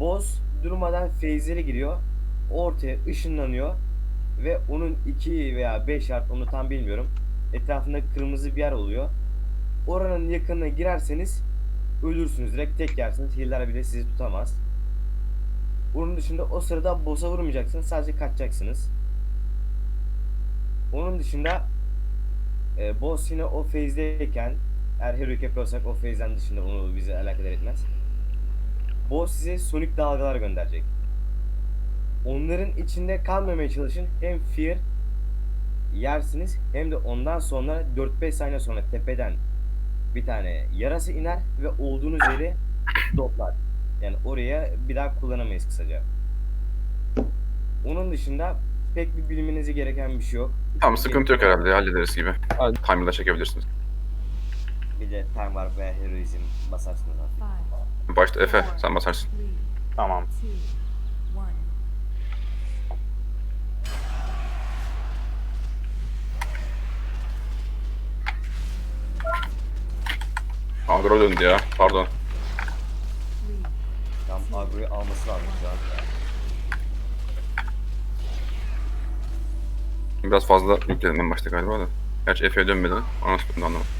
Boss durmadan phase'lere giriyor. Ortaya ışınlanıyor. Ve onun 2 veya 5 yard onu tam bilmiyorum. Etrafında kırmızı bir yer oluyor. Oranın yakınına girerseniz ölürsünüz. Direkt tek yersiniz. Healer bile sizi tutamaz. Onun dışında o sırada boss'a vurmayacaksınız. Sadece kaçacaksınız. Onun dışında e, boss yine o phase'deyken eğer heroic yapıyorsak o phase'den dışında onu bize alakadar etmez. Boss size sonik dalgalar gönderecek. Onların içinde kalmamaya çalışın. Hem fear yersiniz hem de ondan sonra 4-5 saniye sonra tepeden bir tane yarası iner ve olduğunuz yeri doplar. Yani oraya bir daha kullanamayız kısaca. Onun dışında pek bir bilmenize gereken bir şey yok. Tamam sıkıntı yok herhalde hallederiz gibi. Timer'da çekebilirsiniz. Bir de time warp veya heroizm basarsınız hafif. Başta Efe sen basarsın. Tamam. Agro döndü ya pardon. Tam agroyu alması lazım şu an. Biraz fazla yükledim en başta galiba da. Gerçi Efe'ye dönmedi. Ona sıkıntı anlamadım.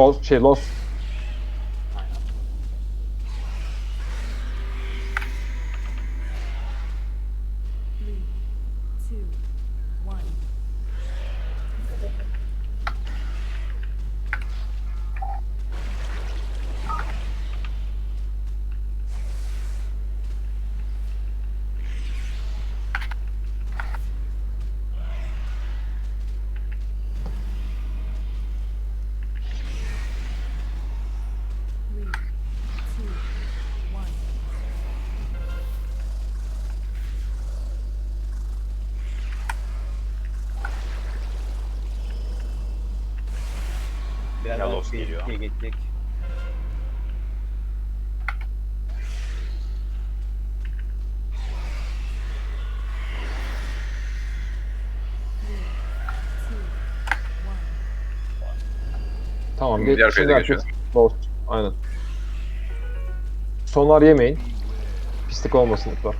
Boss, şey Lost. Yalos geliyor. geçecek. Tamam. Diğer Geç, şimdi herkes Lost. Aynen. Sonar yemeyin. Pislik olmasın lütfen.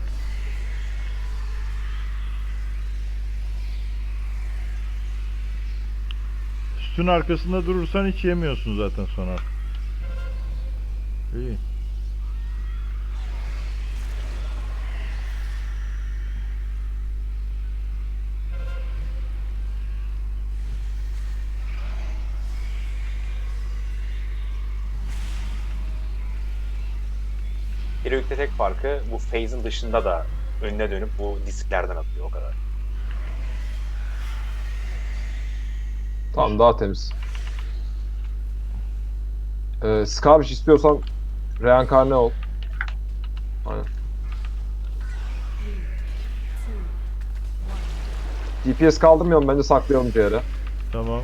Sütun arkasında durursan hiç yemiyorsun zaten sonra. İyi. Heroic'te tek farkı bu phase'in dışında da önüne dönüp bu disklerden atıyor o kadar. Tamam daha temiz. Ee, Scarfish istiyorsan reenkarne ol. Aynen. DPS kaldırmıyorum bence saklayalım bir yere. Tamam.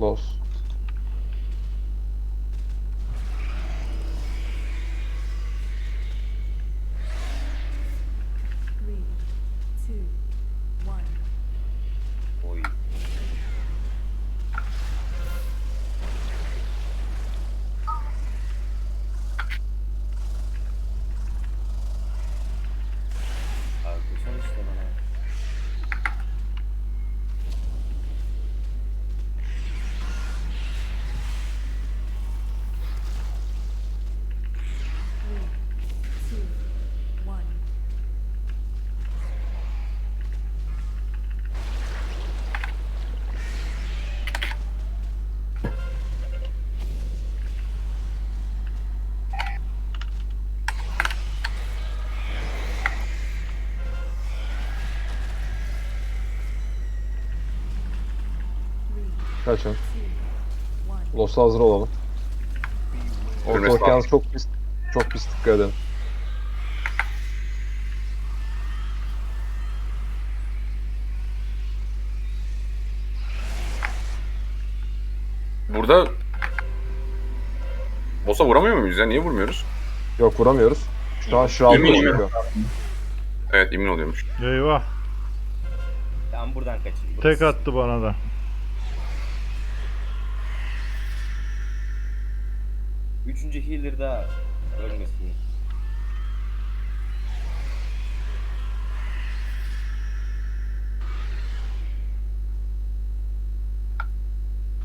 Lost. Kaçın. Loss'a hazır olalım. Ortalık yalnız çok pis. Çok pis dikkat edin. Burada Boss'a vuramıyor muyuz ya? Niye vurmuyoruz? Yok vuramıyoruz. Şu an Shroud'da Eminim. çıkıyor. Evet emin oluyormuş. Eyvah. Ben buradan kaçayım. Tek attı bana da. Üçüncü healer da ölmesin.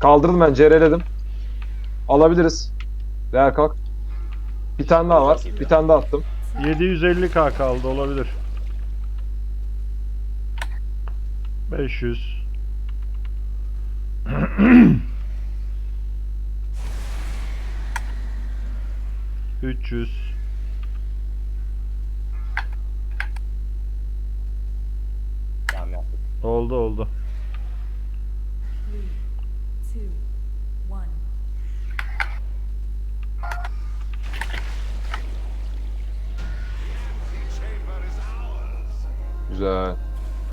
Kaldırdım ben CR'ledim. Alabiliriz. Değer kalk. Bir tane daha var. Bir tane daha attım. 750k kaldı olabilir. 500. 300 Tamam yaptık. Oldu oldu. Three, two, one. Güzel.